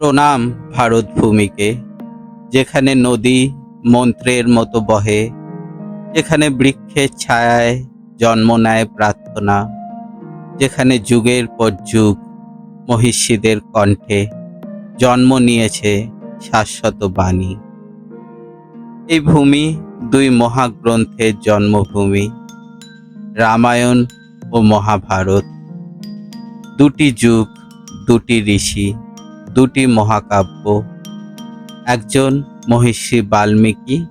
প্রণাম ভারত ভূমিকে যেখানে নদী মন্ত্রের মতো বহে, যেখানে বৃক্ষের ছায়ায় জন্ম নেয় প্রার্থনা, যেখানে যুগের পর যুগ মহিষীদের কণ্ঠে জন্ম নিয়েছে শাশ্বত বাণী। এই ভূমি দুই মহাগ্রন্থের জন্মভূমি, রামায়ণ ও মহাভারত। দুটি যুগ, দুটি ঋষি দুটি মহাকাব্য, একজন মহিষী বাল্মীকি,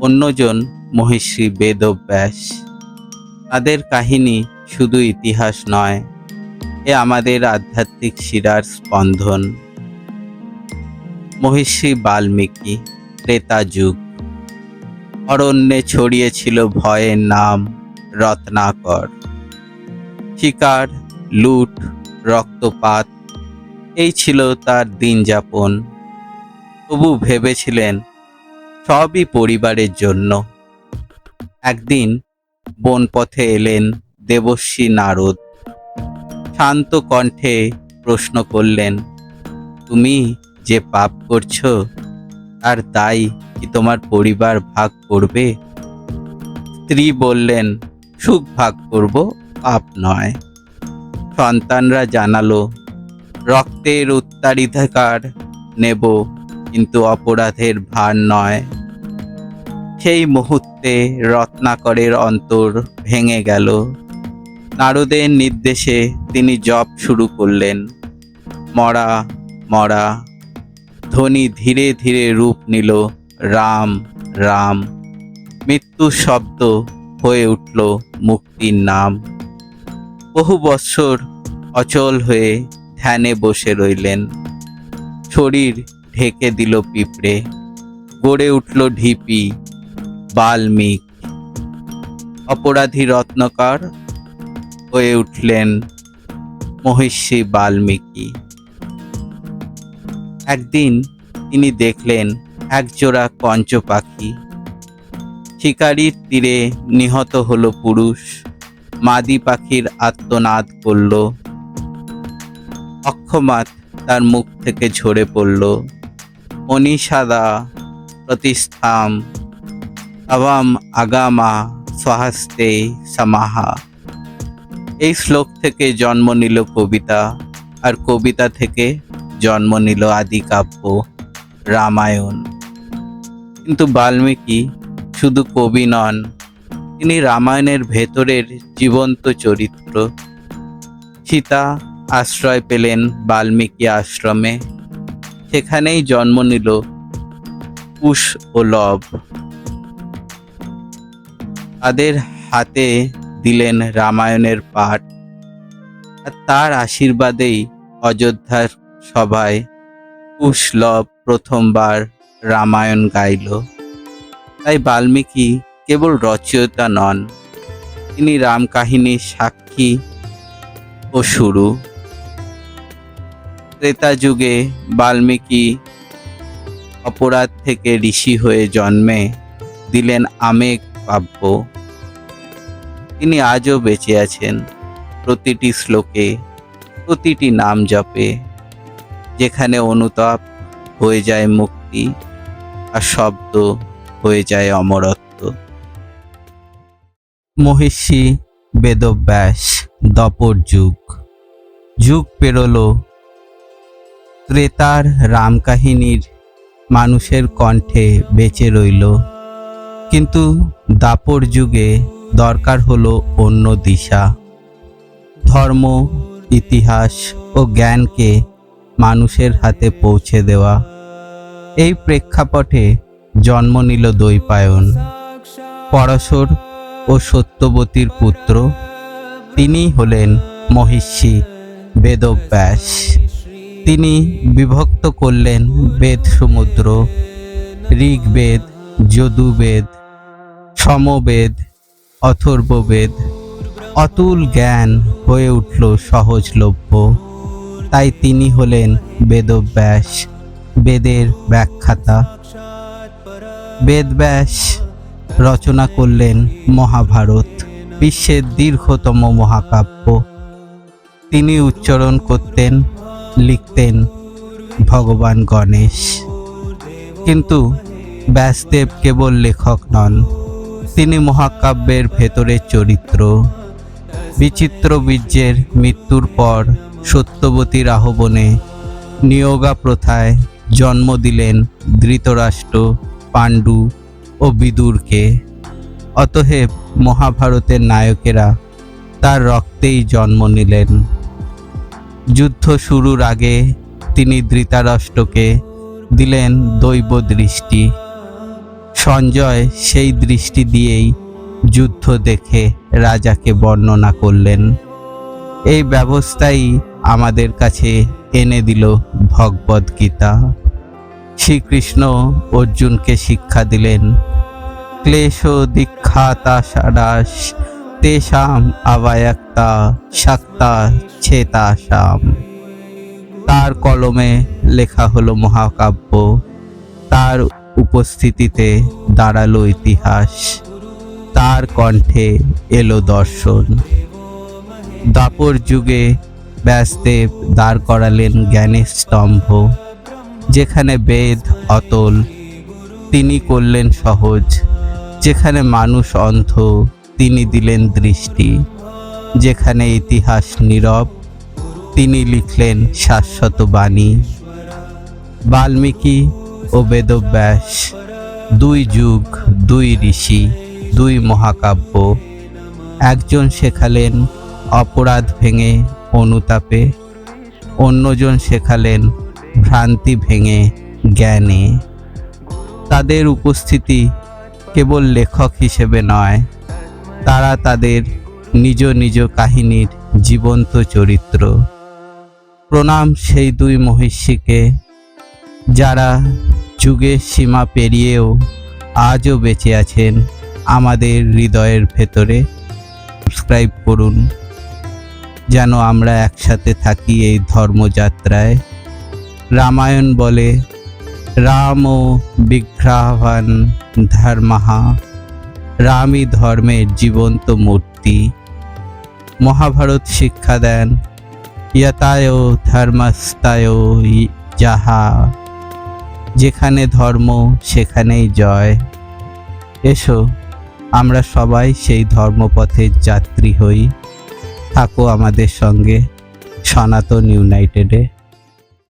অন্যজন মহিষী বেদব্যাস। তাদের কাহিনী শুধু ইতিহাস নয়, এ আমাদের আধ্যাত্মিক শিরার স্পন্দন। মহিষী বাল্মীকি, ত্রেতা যুগ। অরণ্যে ছড়িয়েছিল ভয়ের নাম রত্নাকর। শিকার, লুট, রক্তপাত এই ছিল তার দিন যাপন। তবু ভেবেছিলেন, সবই পরিবারের জন্য। একদিন বনপথে এলেন দেবশ্রী নারদ। শান্ত কণ্ঠে প্রশ্ন করলেন, তুমি যে পাপ করছ, আর তাই কি তোমার পরিবার ভাগ করবে? স্ত্রী বললেন, সুখ ভাগ করব, পাপ নয়। সন্তানরা জানালো রক্তের উত্তরাধিকার নেব, কিন্তু অপরাধের ভার নয়। সেই মুহূর্তে রত্নাকরের অন্তর ভেঙে গেল। নারদের নির্দেশে তিনি জপ শুরু করলেন। মরা মরা। ধ্বনি ধীরে ধীরে রূপ নিল। রাম রাম। মৃত্যুর শব্দ হয়ে উঠল মুক্তির নাম। বহু বৎসর অচল হয়ে ধ্যানে বসে রইলেন। শরীর ঢেকে দিল পিঁপড়ে। গড়ে উঠল ঢিপি, বাল্মিক। অপরাধী রত্নকার হয়ে উঠলেন মহিষী বাল্মীকি। একদিন তিনি দেখলেন একজোড়া কঞ্চ পাখি শিকারির তীরে নিহত হলো পুরুষ। মাদি পাখির আত্মনাদ করল। অক্ষমাত তার মুখ থেকে ঝরে পড়ল। অনিষাদা প্রতিস্থাম আবাম আগামা স্বহাস্তে সামাহা। এই শ্লোক থেকে জন্ম নিল কবিতা, আর কবিতা থেকে জন্ম নিল আদিকাব্য রামায়ণ। কিন্তু বাল্মীকি শুধু কবি নন, তিনি রামায়ণের ভেতরের জীবন্ত চরিত্র। সীতা আশ্রয় পেলেন বাল্মীকি আশ্রমে। সেখানেই জন্ম নিল কুশ ও লব। তাদের হাতে দিলেন রামায়ণের পাঠ। আর তার আশীর্বাদেই অযোধ্যার সভায় কুশলভ প্রথমবার রামায়ণ গাইল। তাই বাল্মীকি কেবল রচয়িতা নন, তিনি রামকাহিনীর সাক্ষী ও শুরু ত্রেতা যুগে বাল্মীকি অপরাধ থেকে ঋষি হয়ে জন্মে দিলেন আমেক কাব্য। তিনি আজও বেঁচে আছেন প্রতিটি শ্লোকে, প্রতিটি নাম জপে, যেখানে অনুতাপ হয়ে যায় মুক্তি আর শব্দ হয়ে যায় অমরত্ব। মহিষী বেদব্যাস দপর যুগ। যুগ পেরোলো ত্রেতার রামকাহিনীর মানুষের কণ্ঠে বেঁচে রইল। কিন্তু দাপর যুগে দরকার হলো অন্য দিশা। ধর্ম, ইতিহাস ও জ্ঞানকে মানুষের হাতে পৌঁছে দেওয়া। এই প্রেক্ষাপটে জন্ম নিল দৈপায়ন পরশর ও সত্যবতীর পুত্র তিনি হলেন মহিষী বেদব্যাস। তিনি বিভক্ত করলেন বেদ সমুদ্র, ঋগ্বেদ, যদুবেদ, সমবেদ, অথর্ববেদ। অতুল জ্ঞান হয়ে উঠল সহজলভ্য। তাই তিনি হলেন বেদব্যাস, বেদের ব্যাখ্যাতা। বেদব্যাস রচনা করলেন মহাভারত, বিশ্বের দীর্ঘতম মহাকাব্য। তিনি উচ্চারণ করতেন লিখতেন ভগবান গণেশ। কিন্তু ব্যাসদেব কেবল লেখক নন, তিনি মহাকাব্যের ভেতরের চরিত্র। বিচিত্র বীর্যের মৃত্যুর পর সত্যবতী রাহবনে নিয়োগা প্রথায় জন্ম দিলেন ধৃতরাষ্ট্র, পাণ্ডু ও বিদুরকে। অতএব মহাভারতের নায়কেরা তার রক্তেই জন্ম নিলেন। যুদ্ধ শুরুর আগে তিনি ধৃতরাষ্ট্রকে দিলেন দৈব দৃষ্টি। সঞ্জয় সেই দৃষ্টি দিয়েই যুদ্ধ দেখে রাজাকে বর্ণনা করলেন। এই ব্যবস্থাই আমাদের কাছে এনে দিল ভগবদ গীতা। শ্রীকৃষ্ণ অর্জুনকে শিক্ষা দিলেন, ক্লেশ দীক্ষাতা সারাস তেষাম আবায়াক্তা শাক্তা ছেতাসাম। তার কলমে লেখা হলো মহাকাব্য। তার উপস্থিতিতে দাঁড়াল ইতিহাস। তার কণ্ঠে এলো দর্শন। দাপর যুগে ব্যাসদেব দাঁড় করালেন জ্ঞানের স্তম্ভ, যেখানে বেদ, অতল, তিনি করলেন সহজ, যেখানে মানুষ অন্ধ তিনি দিলেন দৃষ্টি, যেখানে ইতিহাস নীরব। তিনি লিখলেন শাশ্বত বাণী। বাল্মীকি ও বেদব্যাস, দুই যুগ, দুই ঋষি, দুই মহাকাব্য। একজন শেখালেন অপরাধ ভেঙে অনুতাপে, অন্যজন শেখালেন ভ্রান্তি ভেঙে জ্ঞানে। তাদের উপস্থিতি কেবল লেখক হিসেবে নয় তারা তাদের নিজ নিজ কাহিনীর জীবন্ত চরিত্র। প্রণাম সেই দুই মহিষীকে, যারা যুগের সীমা পেরিয়েও আজও বেঁচে আছেন আমাদের হৃদয়ের ভেতরে। সাবস্ক্রাইব করুন, যেন আমরা একসাথে থাকি এই ধর্মযাত্রায়। রামায়ণ বলে, রাম ও বিগ্রহান ধর্মহা রামই ধর্মের জীবন্ত মূর্তি। মহাভারত শিক্ষা দেন ইয়তায় ধর্মস্তায় যাহা, যেখানে ধর্ম সেখানেই জয়। এসো, আমরা সবাই সেই ধর্মপথের যাত্রী হই। থাকো আমাদের সঙ্গে সনাতন ইউনাইটেডে।